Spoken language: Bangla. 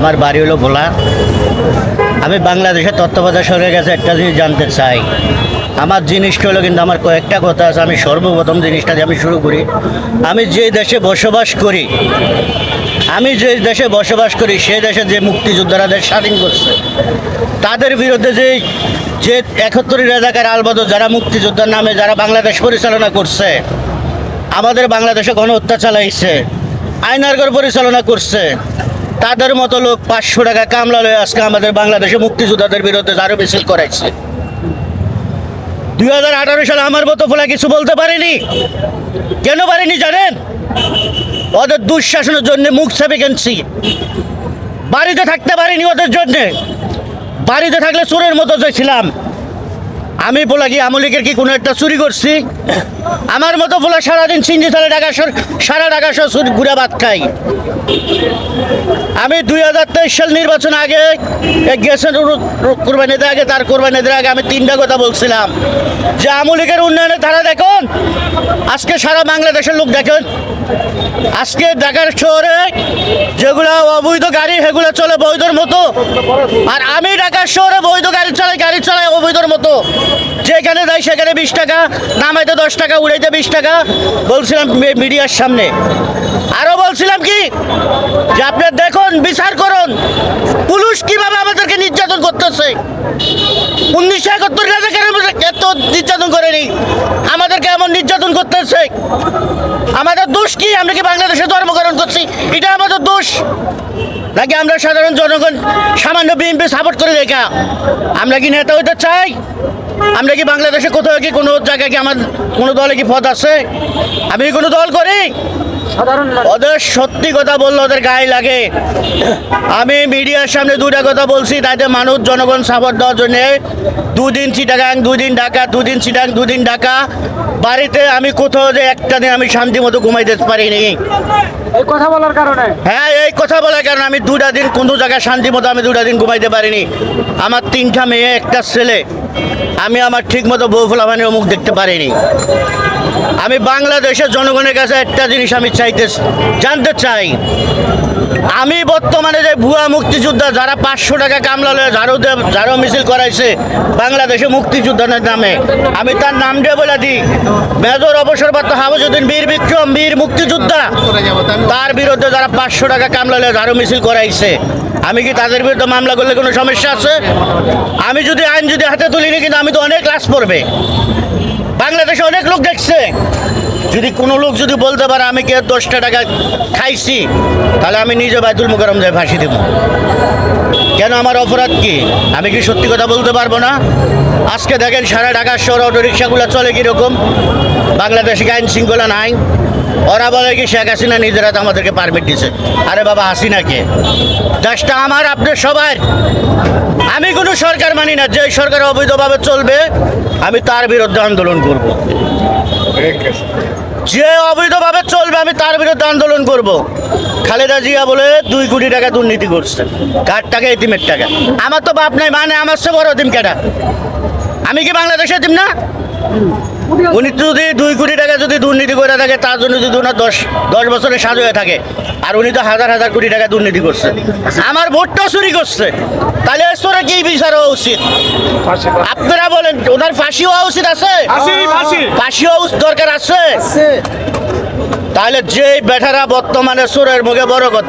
আমার বাড়ি হলো ভোলা। আমি বাংলাদেশের তত্ত্বাবধায়ক সরকারের কাছে একটা জিনিস জানতে চাই। আমার জিনিসটা হলো কিন্তু আমার কয়েকটা কথা আছে, আমি সর্বপ্রথম জিনিসটা দিয়ে আমি শুরু করি। আমি যে দেশে বসবাস করি, আমি যে দেশে বসবাস করি, সে দেশে যে মুক্তিযোদ্ধারা দেশ স্বাধীন করছে, তাদের বিরুদ্ধে যে যে একাত্তরের রাজাকার আলবদর যারা মুক্তিযোদ্ধার নামে যারা বাংলাদেশ পরিচালনা করছে, আমাদের বাংলাদেশে গণ হত্যা চালাইছে আইনারগর পরিচালনা করছে তাদের মতো লোক পাঁচশো টাকা কামলা লয়ে আজকে আমাদের বাংলাদেশে মুক্তিযোদ্ধাদের বিরুদ্ধে আরও মিছিল করাইছে। দুই হাজার আঠারো সালে আমার মতো ফোলা কিছু বলতে পারেনি? কেন পারেনি জানেন? ওদের দুঃশাসনের জন্য মুখ ছাপে কেনছি? বাড়িতে থাকতে পারিনি ওদের জন্যে। বাড়িতে থাকলে চোরের মতো যে ছিলাম আমি বলা কি আমলিকের কি কোনো একটা চুরি করছি? আমার মতো বলা সারাদিন সিঞ্জি তালে টাকা সারা সহ চুরি ঘুরে ভাত খাই। আমি দুই হাজার তেইশ সাল নির্বাচন আগে গেছেন কোরবানিদের আগে, তার কোরবানিদের আগে আমি তিনটা কথা বলছিলাম। যে আমলিকের উন্নয়নে তারা দেখুন, আজকে সারা বাংলাদেশের লোক দেখেন, আজকে ঢাকার শহরে যেগুলো অবৈধ গাড়ি, সেগুলো চলে বৈধর মতো। আর আমি ঢাকার শহরে বৈধ গাড়ি চালাই গাড়ি চালাই অবৈধর মতো। যেখানে যাই সেখানে বিশ টাকা, নামাইতে দশ টাকা, উড়াইতে বিশ টাকা, বলছিলাম মিডিয়ার সামনে। বলছিলাম কি? যে আপনি দেখুন, বিচার করুন। পুলিশ কীভাবে আমাদেরকে নির্যাতন করতেছে? উনিশশো একাত্তর এত নির্যাতন করেনি? আমাদেরকে এমন নির্যাতন করতেছে? আমাদের দোষ কি? আমরা কি বাংলাদেশে ধর্মকরণ করছি? এটা আমাদের দোষ। নাকি আমরা সাধারণ জনগণ সামান্য বিএনপি সাপোর্ট করে দেখা আমরা কি নেতা হইতে চাই? আমরা কি বাংলাদেশে কোথাও কি কোনো জায়গায় কি আমার কোনো দলে কি পদ আছে? আমি কোনো দল করি? ওদের সত্যি কথা বললে ওদের গায়ে লাগে। আমি মিডিয়ার সামনে দুটা কথা বলছি তাতে মানুষ জনগণ সাপোর্ট দেওয়ার জন্য। দুদিন চিটাগাং দুদিন ঢাকা দুদিন চিটাং দুদিন ঢাকা। বাড়িতে আমি কোথাও যে একটা দিন আমি শান্তি মতো ঘুমাইতে পারিনি। এই কথা বলার কারণে? হ্যাঁ এই কথা বলার কারণে আমি দুটা দিন কোনো জায়গায় শান্তি মতো আমি দুটা দিন ঘুমাইতে পারিনি। আমার তিনটা মেয়ে একটা ছেলে। আমি আমার ঠিক মতো বউ ফুলাভানির মুখ দেখতে পারিনি। আমি বাংলাদেশের জনগণের কাছে একটা জিনিস আমি চাইতে জানতে চাই। আমি বর্তমানে যে ভুয়া মুক্তিযোদ্ধা যারা পাঁচশো টাকা কামলা লয়ে ঝাড়ু ঝাড়ু মিছিল করাইছে, বাংলাদেশে মুক্তিযোদ্ধাদের নামে, আমি তার নাম দিয়ে বলে দিই, মেজর অবসরপ্রাপ্ত হাফিজুদ্দিন বীর বিক্রম, বীর মুক্তিযোদ্ধা, তার বিরুদ্ধে যারা পাঁচশো টাকা কামলা লয়ে ঝাড়ু মিছিল করাইছে, আমি কি তাদের বিরুদ্ধে মামলা করলে কোনো সমস্যা আছে? আমি যদি আইন যদি হাতে তুলিনি, কিন্তু আমি তো অনেক ক্লাস পড়বে। বাংলাদেশে অনেক লোক দেখছে। যদি কোনো লোক যদি বলতে পারে, আমি কে দশটা টাকা খাইছি? তাহলে আমি নিজে বাইদুল মুকারম যাই ফাঁসি দেব। কেন আমার অপরাধ কি? আমি কি সত্যি কথা বলতে পারব না? আজকে দেখেন সারা ঢাকার শহর অটোরিক্সাগুলো চলে কীরকম? বাংলাদেশে আইন শৃঙ্খলা নাই? ওরা বলে কি, শেখ হাসিনা নিজেরা তো আমাদেরকে পারমিট দিছে আরে বাবা হাসিনাকে দেশটা আমার আপনার সবার। আমি কোনো সরকার মানি না যে সরকার অবৈধভাবে চলবে, আমি তার বিরুদ্ধে আন্দোলন করব। যে অবৈধভাবে চলবে, আমি তার বিরুদ্ধে আন্দোলন করব। খালেদা জিয়া বলে, দুই কোটি টাকা দুর্নীতি করছে। কার টাকা? এতিমের টাকা। আমার তো বাপ নাই মানে আমার সে বড় এতিম কেটা আমি কি বাংলাদেশে এতিম না? উনি যদি দুই কোটি টাকা যদি দুর্নীতি করে থাকে তার জন্য যদি ওনার দশ দশ বছরে সাজু হয়ে থাকে আর উনি তো হাজার হাজার কোটি টাকা দুর্নীতি করছে। আমার ভোটটাও চুরি করছে। তাহলে এসরা কি বিচার হওয়া উচিত? আপনারা বলেন ওনার ফাঁসি হওয়া উচিত আছে? ফাঁসি, হওয়া উচিত দরকার আছে? তাহলে যে বেটারা বর্তমানে সুরের মুখে বড় কথা